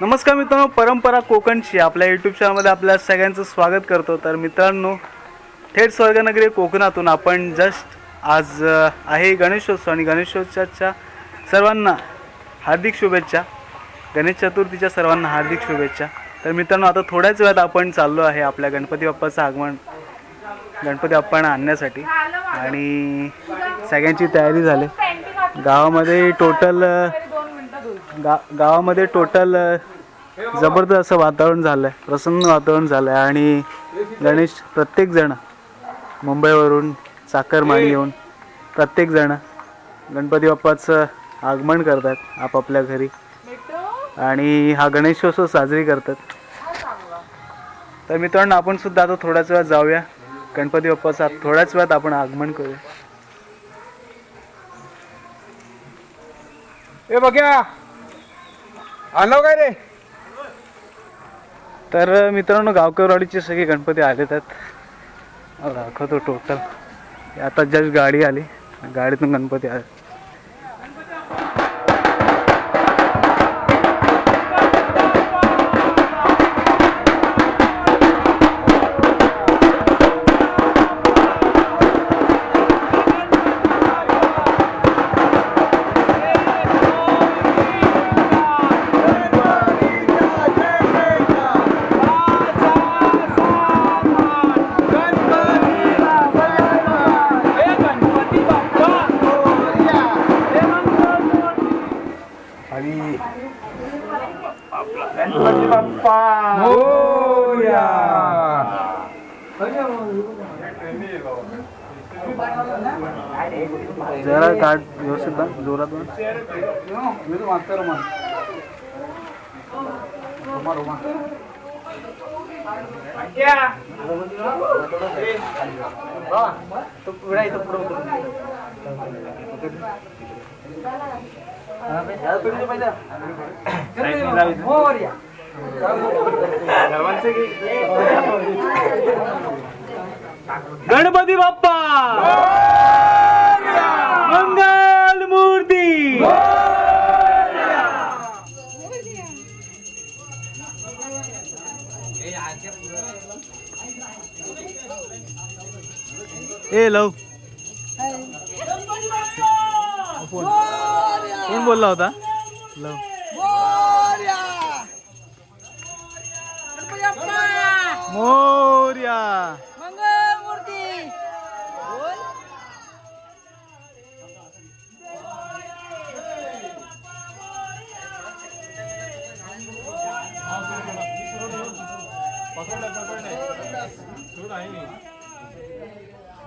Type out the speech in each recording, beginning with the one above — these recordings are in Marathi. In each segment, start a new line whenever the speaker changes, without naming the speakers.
नमस्कार मित्रांनो परंपरा कोकणची. आपल्या यूट्यूब चॅनलमध्ये आपल्या सगळ्यांचं स्वागत करतो. तर मित्रांनो थेट स्वर्गनगरी कोकणातून आपण जस्ट आज आहे गणेशोत्सव आणि गणेशोत्सवाच्या सर्वांना हार्दिक शुभेच्छा. गणेश चतुर्थीच्या सर्वांना हार्दिक शुभेच्छा. तर मित्रांनो आता थोड्याच वेळात आपण चाललो आहे आपल्या गणपती बाप्पाचं आगमन गणपती बाप्पांना आणण्यासाठी. आणि सगळ्यांची तयारी झाली. गावामध्ये टोटल गा गावामध्ये टोटल जबरदस्त असं वातावरण झालं आहे प्रसन्न वातावरण झालं आहे आणि गणेश प्रत्येकजण मुंबईवरून चाकरमानी येऊन प्रत्येकजण गणपती बाप्पाचं आगमन करतात आपापल्या घरी. आणि हा गणेशोत्सव साजरी करतात. तर मित्रांनो आपण सुद्धा आता थोड्याच वेळात जाऊया. गणपती बाप्पाचं थोड्याच वेळात आपण आगमन करूया.
हे बघ्या! आलो काय रे?
तर मित्रांनो गावकरवाडीचे सगळे गणपती आले आहेत. दाखवतो टोटल आता जस्ट गाडी आली. गाडीतून गणपती आले.
गणपती बाप्पा मोरया.
जरा काढ व्यवस्थित बांध, जोरात बांध. गणपती बाप्पा! मंगल मूर्ती! ए लव. कोण बोलला होता? लव. मोर्या!
मंगळमूर्ती!
मोर्या मोर्या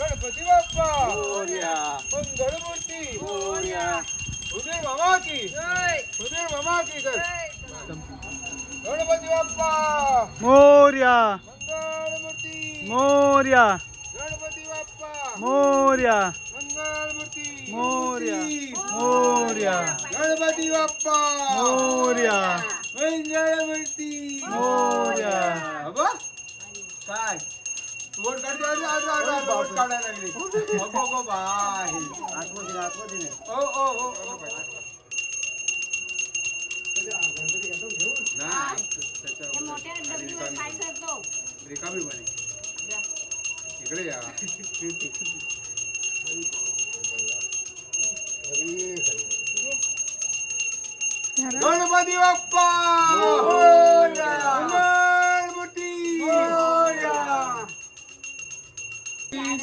गणपती बाप्पा. मोरया.
मोरया. उदय मामा की. उदय मामा की जय. गणपती बाप्पा.
मोर्या. मोर्या.
गणपती बाप्पा.
मोर्या. मोर्या. मोर्या.
गणपती बाप्पा.
मोर्या.
मंगलमूर्ती
मोर्या.
अगं काय? ઓગો ભાઈ આત્મો ગણપતિ
બાપ્પા!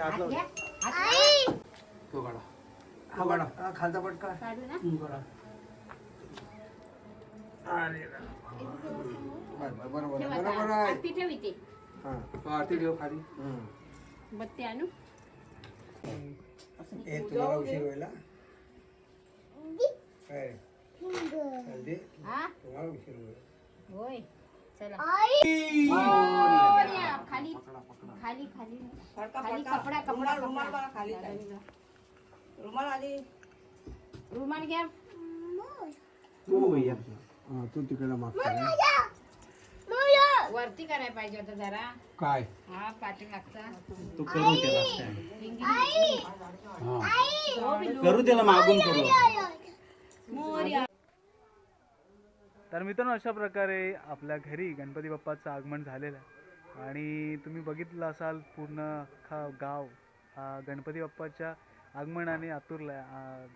का बंद
तो काढा. तो काढा.
खालचा पटका
अरे रा. बरोबर बरोबर आहे.
आरती ठेव इथे.
तो आरती ठेव खाली.
बत्ती आणू.
हे तुम्हाला उशीर व्हायला? काय चालते
हा?
तुम्हाला उशीर होईल
होय. चला. खाली खाली खाली. खाली कपडा कपडा रुमाल खाली. रुमाल आली रुमाल घ्या.
हा, तू तिकडे मागता
वरती करायला पाहिजे होतं जरा.
काय?
हा पाठी मागचा.
तू करू त्याला
हो,
करू त्याला मागून करू
मोरया
तर मित्रांनो अशा प्रकारे आपल्या घरी गणपती बाप्पाचं आगमन झालेलं आहे. आणि तुम्ही बघितलं असाल पूर्ण खा गाव हा गणपती बाप्पाच्या आगमनाने आतुरला आहे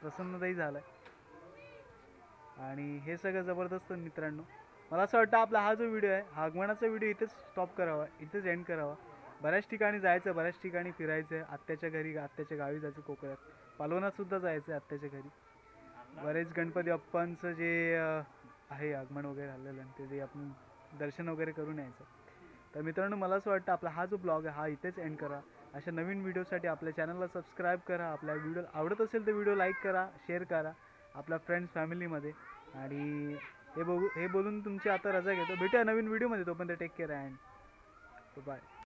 प्रसन्नताही झाला आहे आणि हे सगळं जबरदस्त मित्रांनो. मला असं वाटतं आपला हा जो व्हिडिओ आहे हा आगमनाचा व्हिडिओ इथेच स्टॉप करावा इथेच एंड करावा. बऱ्याच ठिकाणी जायचं बऱ्याच ठिकाणी फिरायचं आहे आत्याच्या घरी आत्याच्या गावी जायचं कोकणात. पालवणातसुद्धा जायचं आहे आत्याच्या घरी. बरेच गणपती बाप्पांचं जे आहे आगमन वगैरे झालेलं आणि ते जे आपण दर्शन वगैरे करून यायचं. तर मित्रांनो मला असं वाटतं आपला हा जो ब्लॉग आहे हा इथेच एंड करा. अशा नवीन व्हिडिओसाठी आपल्या चॅनलला सबस्क्राईब करा. आपल्या व्हिडिओ आवडत असेल तर व्हिडिओ लाईक करा शेअर करा आपल्या फ्रेंड्स फॅमिलीमध्ये आणि हे बघू हे बोलून तुमची आता रजा घेतो. भेटूया नवीन व्हिडिओमध्ये तोपर्यंत टेक केअर अँड बाय